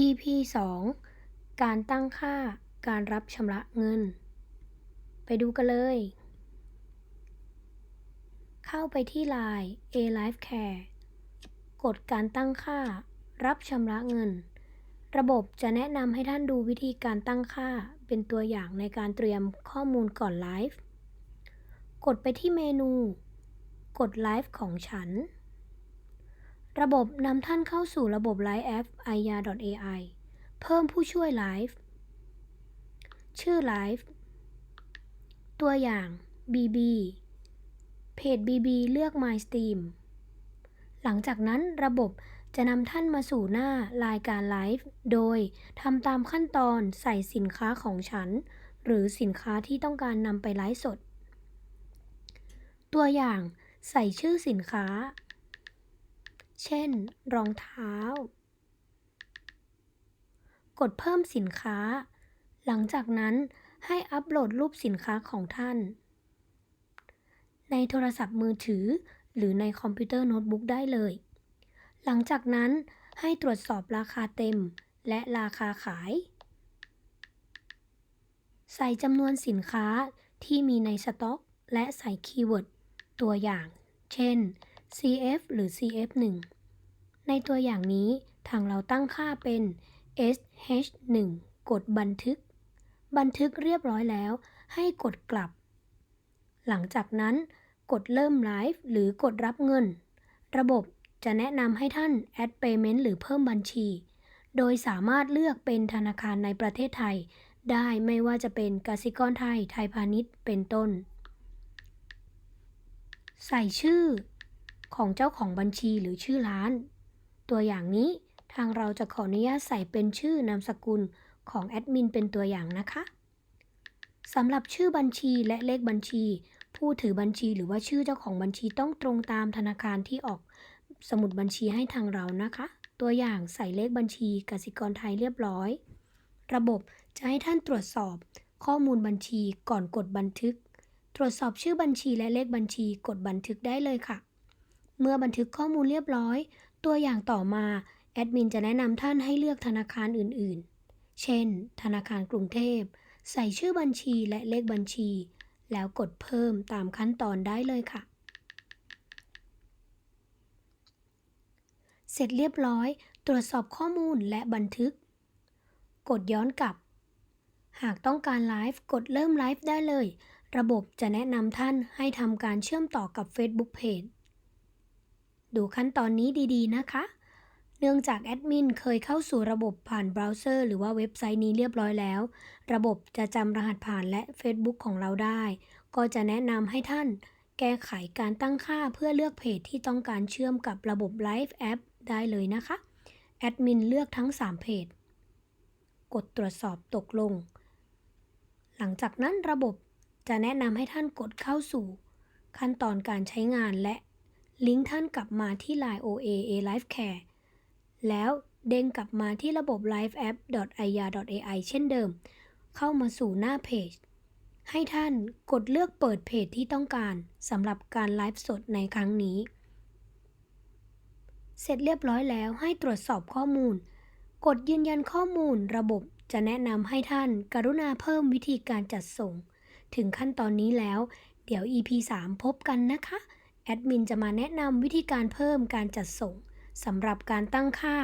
EP 2 การตั้งค่าการรับชำระเงิน ไปดูกันเลย เข้าไปที่ Line A Life Care กดการตั้งค่า รับชำระเงิน ระบบจะแนะนำให้ท่านดูวิธีการตั้งค่าเป็นตัวอย่างในการเตรียมข้อมูลก่อนไลฟ์ กดไปที่เมนู กดไลฟ์ของฉัน ระบบนำท่านเข้าสู่ระบบ Live App aya.ai เพิ่มผู้ช่วยไลฟ์ชื่อไลฟ์ตัวอย่าง BB เพจ BB เลือก My Steam หลังจากนั้นระบบจะนำท่านมาสู่หน้ารายการไลฟ์ โดยทำตามขั้นตอนใส่สินค้าของฉัน หรือสินค้าที่ต้องการนำไปไลฟ์สด ตัวอย่างใส่ชื่อสินค้า เช่น รองเท้า กดเพิ่มสินค้า หลังจากนั้นให้อัปโหลดรูปสินค้าของท่าน ในโทรศัพท์มือถือ หรือในคอมพิวเตอร์โน้ตบุ๊กได้เลย หลังจากนั้นให้ตรวจสอบราคาเต็ม และราคาขาย ใส่จำนวนสินค้าที่มีในสต็อก และใส่คีย์เวิร์ดตัวอย่าง เช่น CF หรือ CF1 ในตัวอย่างนี้ทางเราตั้งค่าเป็น SH1 กดบันทึก บันทึกเรียบร้อยแล้ว ให้กดกลับ หลังจากนั้นกดเริ่มไลฟ์หรือกดรับเงิน ระบบจะแนะนำให้ท่าน Add Payment หรือเพิ่มบัญชี โดยสามารถเลือกเป็นธนาคารในประเทศไทย ได้ไม่ว่าจะเป็นกสิกรไทย ไทยพาณิชย์ เป็นต้น ใส่ชื่อ ของเจ้าของบัญชีหรือชื่อร้าน ตัวอย่างนี้ทางเราจะขออนุญาตใส่เป็นชื่อนามสกุลของแอดมินเป็นตัวอย่างนะคะสำหรับชื่อบัญชีและเลขบัญชี ผู้ถือบัญชีหรือว่าชื่อเจ้าของบัญชีต้องตรงตามธนาคารที่ออกสมุดบัญชีให้ทางเรานะคะ ตัวอย่างใส่เลขบัญชีกสิกรไทยเรียบร้อย ระบบจะให้ท่านตรวจสอบข้อมูลบัญชีก่อนกดบันทึก ตรวจสอบชื่อบัญชีและเลขบัญชีกดบันทึกได้เลยค่ะ เมื่อบันทึกข้อมูลเรียบร้อย ตัวอย่างต่อมาแอดมินจะแนะนำท่านให้เลือกธนาคารอื่นๆ เช่น ธนาคารกรุงเทพ ใส่ชื่อบัญชีและเลขบัญชี แล้วกดเพิ่มตามขั้นตอนได้เลยค่ะ เสร็จเรียบร้อย ตรวจสอบข้อมูลและบันทึก กดย้อนกลับ หากต้องการไลฟ์กดเริ่มไลฟ์ได้เลย ระบบจะแนะนำท่านให้ทำการเชื่อมต่อกับ Facebook Page ดูขั้นตอนนี้ดีๆนะคะ เนื่องจากแอดมินเคยเข้าสู่ระบบผ่านเบราว์เซอร์หรือว่าเว็บไซต์นี้เรียบร้อยแล้ว ระบบจะจำรหัสผ่านและ Facebook ของเราได้ ก็จะแนะนำให้ท่าน แก้ไขการตั้งค่าเพื่อเลือกเพจที่ต้องการเชื่อมกับระบบ Live App ได้เลยนะคะ แอดมินเลือกทั้ง 3 เพจ กดตรวจสอบตกลง หลังจากนั้นระบบจะแนะนำให้ท่านกดเข้าสู่ ขั้นตอนการใช้งานและ ลิงก์ท่านกลับมาที่ Line OA A Life Care แล้วเด้งกลับมาที่ระบบ Live App aya.ai เช่นเดิม เข้ามาสู่หน้าเพจ ให้ท่านกดเลือกเปิดเพจที่ต้องการสำหรับการไลฟ์สดในครั้งนี้ เสร็จเรียบร้อยแล้วให้ตรวจสอบข้อมูล กดยืนยันข้อมูลระบบจะแนะนำให้ท่านกรุณาเพิ่มวิธีการจัดส่ง ถึงขั้นตอนนี้แล้ว เดี๋ยว EP 3 พบกันนะคะ แอดมินจะมาแนะนำวิธีการเพิ่มการจัดส่งสำหรับการตั้งค่า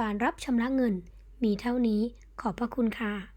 การรับชำระเงิน มีเท่านี้ขอบพระคุณค่ะ